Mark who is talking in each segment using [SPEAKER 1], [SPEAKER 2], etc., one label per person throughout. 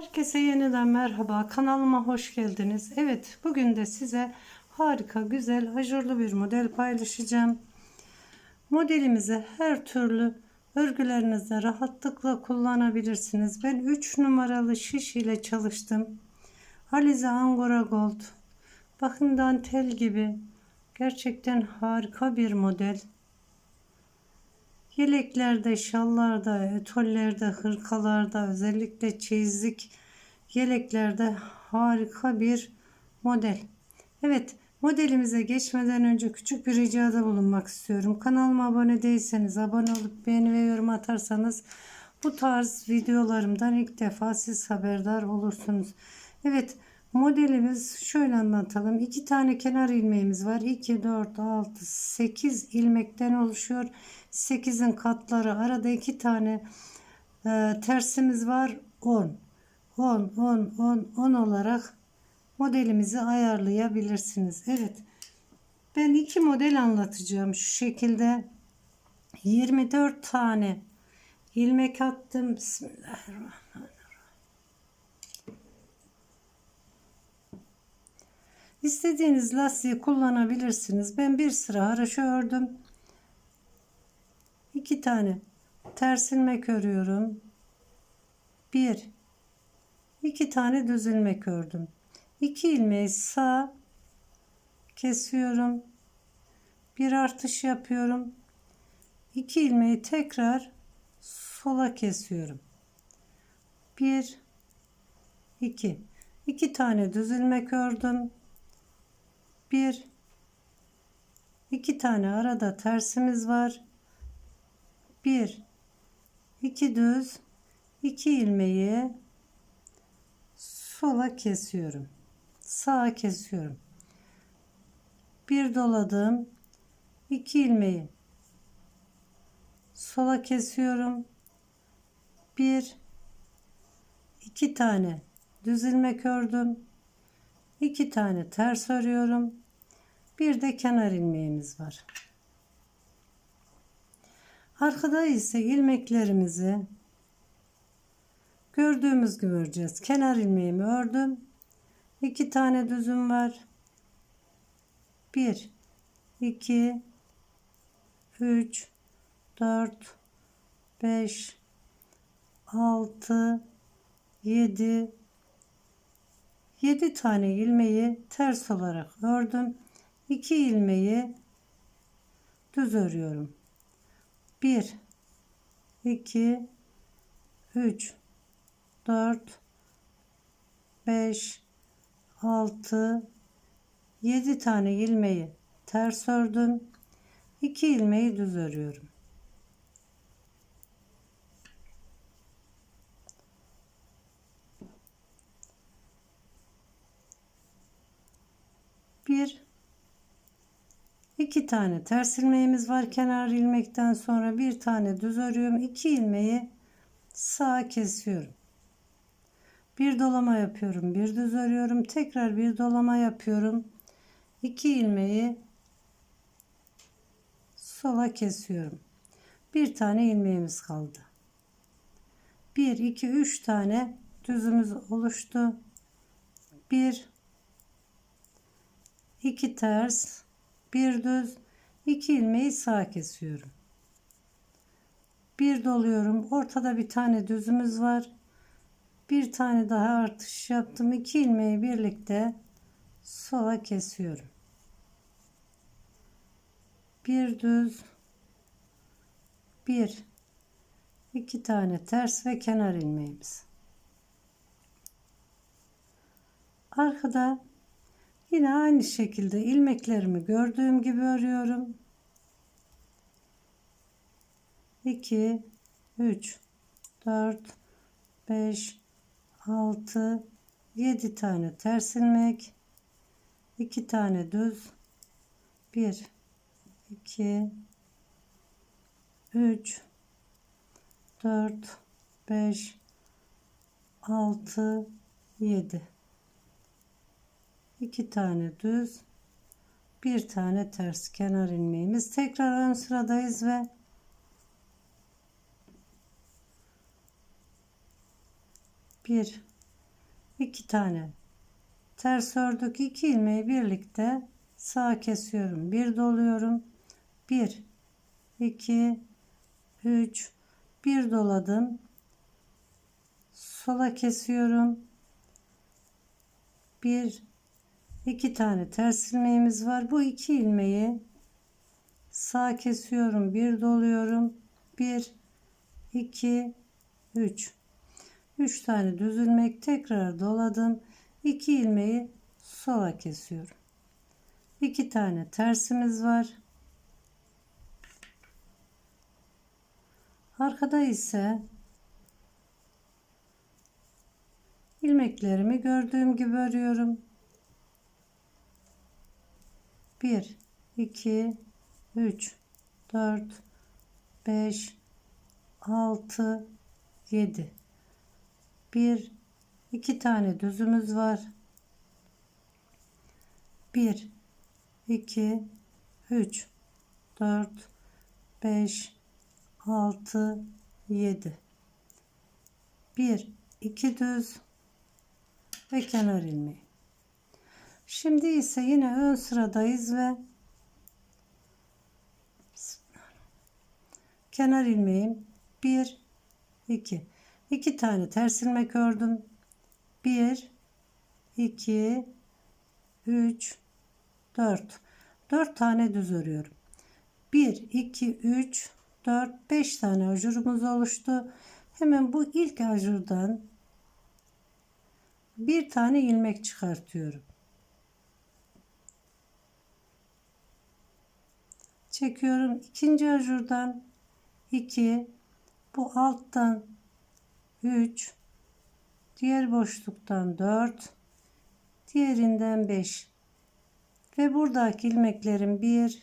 [SPEAKER 1] Herkese yeniden merhaba. Kanalıma hoş geldiniz. Evet, bugün de size harika, güzel, ajurlu bir model paylaşacağım. Modelimizi her türlü örgülerinizde rahatlıkla kullanabilirsiniz. Ben 3 numaralı şiş ile çalıştım. Alize Angora Gold. Bakın dantel gibi. Gerçekten harika bir model. Yeleklerde, şallarda, ötollerde, hırkalarda, özellikle çeyizlik yeleklerde harika bir model. Evet, modelimize geçmeden önce küçük bir ricada bulunmak istiyorum. Kanalıma abone değilseniz, abone olup beğeni ve yorum atarsanız bu tarz videolarımdan ilk defa siz haberdar olursunuz. Evet, modelimiz şöyle anlatalım. İki tane kenar ilmeğimiz var. 2, 4, 6, 8 ilmekten oluşuyor. 8'in katları arada iki tane e, tersimiz var. 10 10 10 10 10 olarak modelimizi ayarlayabilirsiniz. Evet. Ben iki model anlatacağım şu şekilde. 24 tane ilmek attım. Bismillahirrahmanirrahim İstediğiniz lastiği kullanabilirsiniz. Ben bir sıra haraşo ördüm. 2 tane ters ilmek örüyorum. 1 2 tane düz ilmek ördüm. 2 ilmeği sağ kesiyorum. Bir artış yapıyorum. 2 ilmeği tekrar sola kesiyorum. 1 2 2 tane düz ilmek ördüm. 1 2 tane arada tersimiz var. 1 2 düz 2 ilmeği sola kesiyorum. Sağa kesiyorum. Bir doladım. 2 ilmeği sola kesiyorum. 1 2 tane düz ilmek ördüm. 2 tane ters örüyorum. Bir de kenar ilmeğimiz var. Arkada ise ilmeklerimizi gördüğümüz gibi öreceğiz. Kenar ilmeğimi ördüm. İki tane düzüm var. Bir, iki, üç, dört, beş, altı, yedi, yedi tane ilmeği ters olarak ördüm. İki ilmeği düz örüyorum. 1 2 3 4 5 6 7 tane ilmeği ters ördüm. 2 ilmeği düz örüyorum. Bir. 2 tane ters ilmeğimiz var kenar ilmekten sonra bir tane düz örüyorum. 2 ilmeği sağa kesiyorum. Bir dolama yapıyorum bir düz örüyorum. Tekrar bir dolama yapıyorum. 2 ilmeği sola kesiyorum. Bir tane ilmeğimiz kaldı. 1 2 3 tane düzümüz oluştu. 1 2 ters bir düz. İki ilmeği sağ kesiyorum. Bir doluyorum. Ortada bir tane düzümüz var. Bir tane daha artış yaptım. İki ilmeği birlikte sola kesiyorum. Bir düz. Bir. İki tane ters ve kenar ilmeğimiz. Arkada Yine aynı şekilde ilmeklerimi gördüğüm gibi örüyorum. 2 3 4 5 6 7 tane ters ilmek 2 tane düz 1 2 3 4 5 6 7 iki tane düz bir tane ters kenar ilmeğimiz. Tekrar ön sıradayız ve bir 2 tane ters ördük. 2 ilmeği birlikte sağa kesiyorum. Bir doluyorum. 1 2 3 bir doladım. Sola kesiyorum. Bir iki tane ters ilmeğimiz var. Bu iki ilmeği sağ kesiyorum bir doluyorum. Bir iki üç. Üç tane düz ilmek tekrar doladım. İki ilmeği sola kesiyorum. İki tane tersimiz var. Arkada ise ilmeklerimi gördüğüm gibi örüyorum 1 2 3 4 5 6 7 1 2 tane düzümüz var. 1 2 3 4 5 6 7 1 2 düz ve kenar ilmeği şimdi ise yine ön sıradayız ve kenar ilmeğim 1 2 2 tane ters ilmek ördüm. 1 2 3 4 4 tane düz örüyorum. 1 2 3 4 5 tane ajurumuz oluştu. Hemen bu ilk ajurdan bir tane ilmek çıkartıyorum çekiyorum. İkinci ajurdan 2 bu alttan 3 diğer boşluktan 4 diğerinden 5 ve buradaki ilmeklerin 1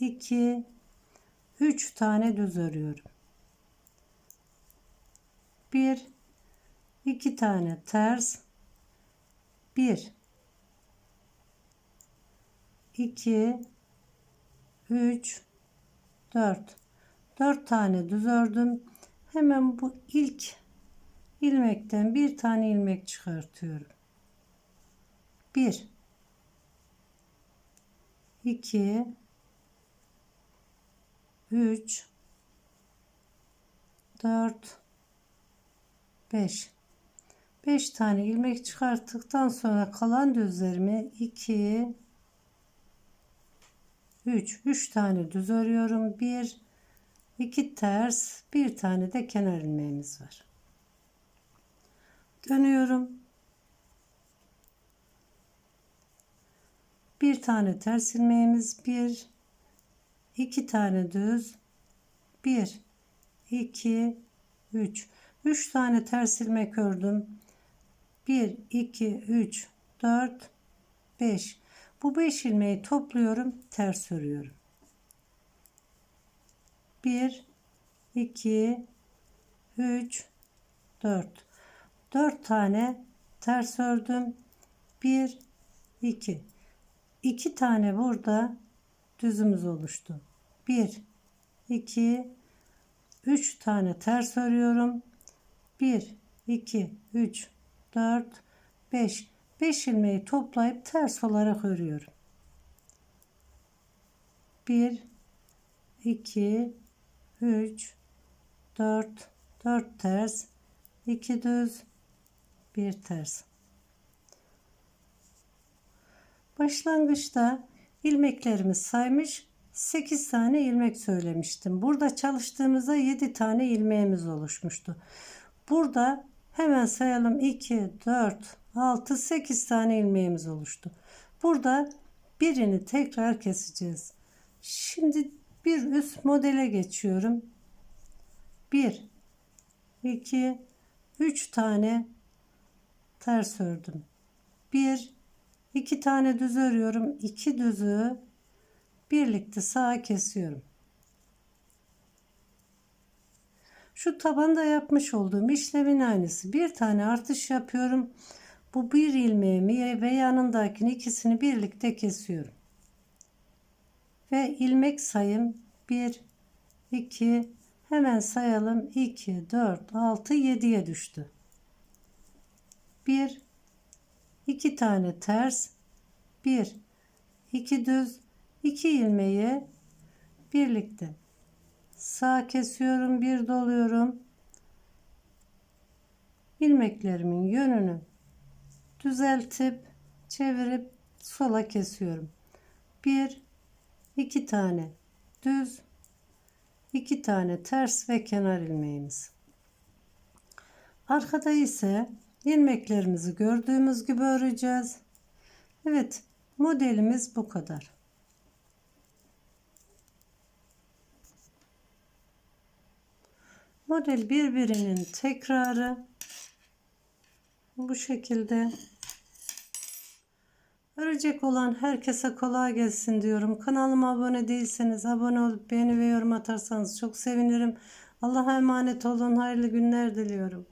[SPEAKER 1] 2 3 tane düz örüyorum. 1 2 tane ters. 1 2 3 4 4 tane düz ördüm. Hemen bu ilk ilmekten bir tane ilmek çıkartıyorum. 1 2 3 4 5 5 tane ilmek çıkarttıktan sonra kalan düzlerimi 2 3 3 tane düz örüyorum. 1 2 ters bir tane de kenar ilmeğimiz var. Dönüyorum. Bir tane ters ilmeğimiz bir iki tane düz bir iki üç. Üç tane ters ilmek ördüm. 1 2 3 4 5 bu 5 ilmeği topluyorum ters örüyorum. 1 2 3 4 4 tane ters ördüm. 1 2 2 tane burada düzümüz oluştu. 1 2 3 tane ters örüyorum. 1 2 3 4 5 5 ilmeği toplayıp ters olarak örüyorum 1 2 3 4 4 ters 2 düz 1 ters başlangıçta ilmeklerimi saymış 8 tane ilmek söylemiştim. Burada çalıştığımızda 7 tane ilmeğimiz oluşmuştu. Burada hemen sayalım 2, 4, 6, 8 tane ilmeğimiz oluştu. Burada birini tekrar keseceğiz. Şimdi bir üst modele geçiyorum. 1, 2, 3 tane ters ördüm. 1, 2 tane düz örüyorum. 2 düzü birlikte sağa kesiyorum. Şu tabanda yapmış olduğum işlemin aynısı. Bir tane artış yapıyorum. Bu bir ilmeğimi ve yanındakini ikisini birlikte kesiyorum. Ve ilmek sayım 1, 2, hemen sayalım 2, 4, 6, 7'ye düştü. 1 2 tane ters 1 2 düz 2 ilmeği birlikte sağ kesiyorum bir doluyorum ilmeklerimin yönünü düzeltip çevirip sola kesiyorum. Bir, iki tane düz, iki tane ters ve kenar ilmeğimiz. Arkada ise ilmeklerimizi gördüğümüz gibi öreceğiz. Evet, modelimiz bu kadar. Model birbirinin tekrarı bu şekilde örecek olan herkese kolay gelsin diyorum. Kanalıma abone değilseniz abone olup beğeni ve yorum atarsanız çok sevinirim. Allah'a emanet olun. Hayırlı günler diliyorum.